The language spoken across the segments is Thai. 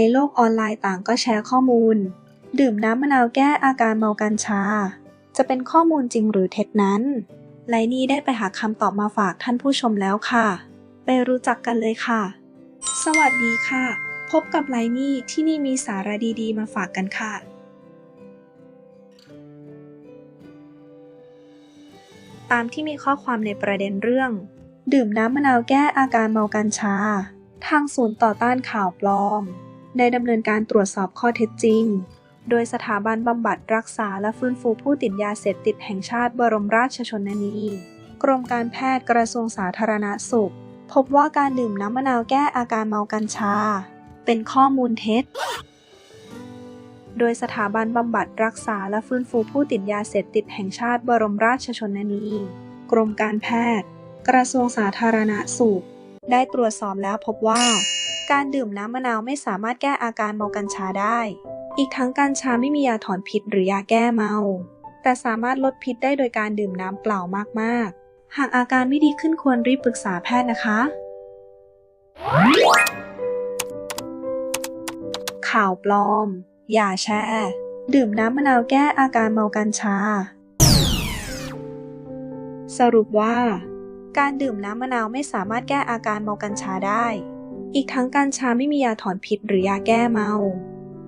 ในโลกออนไลน์ต่างก็แชร์ข้อมูล ดื่มน้ำมะนาวแก้อาการเมากัญชา จะเป็นข้อมูลจริงหรือเท็จนั้น ไลนี่ได้ไปหาคำตอบมาฝากท่านผู้ชมแล้วค่ะ ไปรู้จักกันเลยค่ะ สวัสดีค่ะ พบกับไลนี่ที่นี่มีสาระดีๆ มาฝากกันค่ะตามที่มีข้อความในประเด็นเรื่อง ดื่มน้ำมะนาวแก้อาการเมากัญชา ทางศูนย์ต่อต้านข่าวปลอม ได้ดำเนินการตรวจสอบข้อเท็จจริง โดยสถาบันบำบัดรักษาและฟื้นฟูผู้ติดยาเสพติดแห่งชาติบรมราชชนนี กรมการแพทย์กระทรวงสาธารณสุข พบว่าการดื่มน้ำมะนาวแก้อาการเมากัญชา เป็นข้อมูลเท็จ โดยสถาบันบำบัดรักษาและฟื้นฟูผู้ติดยาเสพติดแห่งชาติบรมราชชนนี กรมการแพทย์ กระทรวงสาธารณสุข ได้ตรวจสอบแล้วพบว่า การดื่มน้ำมะนาวไม่สามารถแก้อาการเมากัญชาได้ อีกทั้งกัญชาไม่มียาถอนพิษหรือยาแก้เมา แต่สามารถลดพิษได้โดยการดื่มน้ำเปล่ามากๆ หากอาการไม่ดีขึ้นควรรีบปรึกษาแพทย์นะคะ ข่าวปลอม อย่าแชร์ดื่มน้ำมะนาวแก้อาการเมากัญชา สรุปว่า การดื่มน้ำมะนาวไม่สามารถแก้อาการเมากัญชาได้ อีกทั้งกัญชาไม่มียาถอนพิษหรือยาแก้เมา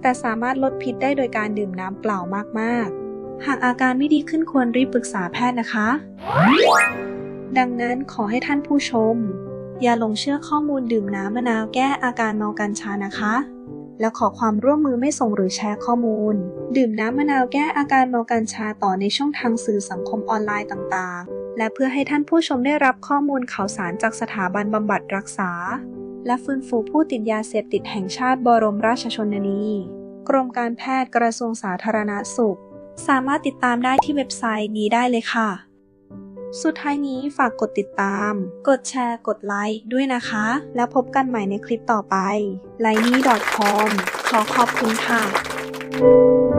แต่สามารถลดพิษได้โดยการดื่มน้ำเปล่ามากๆ หากอาการไม่ดีขึ้นควรรีบปรึกษาแพทย์นะคะ ดังนั้นขอให้ท่านผู้ชม อย่าหลงเชื่อข้อมูลดื่มน้ำมะนาวแก้อาการเมากัญชานะคะ และขอความร่วมมือไม่ส่งหรือแชร์ข้อมูล ดื่มน้ำมะนาวแก้อาการเมากัญชาต่อในช่องทางสื่อสังคมออนไลน์ต่างๆ และเพื่อให้ท่านผู้ชมได้รับข้อมูลข่าวสารจากสถาบันบำบัดรักษา และฟื้นฟูผู้ติดยาเสพติดแห่งชาติบรมราชชนนี กรมการแพทย์กระทรวงสาธารณสุข สามารถติดตามได้ที่เว็บไซต์นี้ได้เลยค่ะ สุดท้ายนี้ฝากกดติดตาม กดแชร์ กดไลค์ด้วยนะคะ แล้วพบกันใหม่ในคลิปต่อไป l i n e c o m ขอขอบคุณค่ะ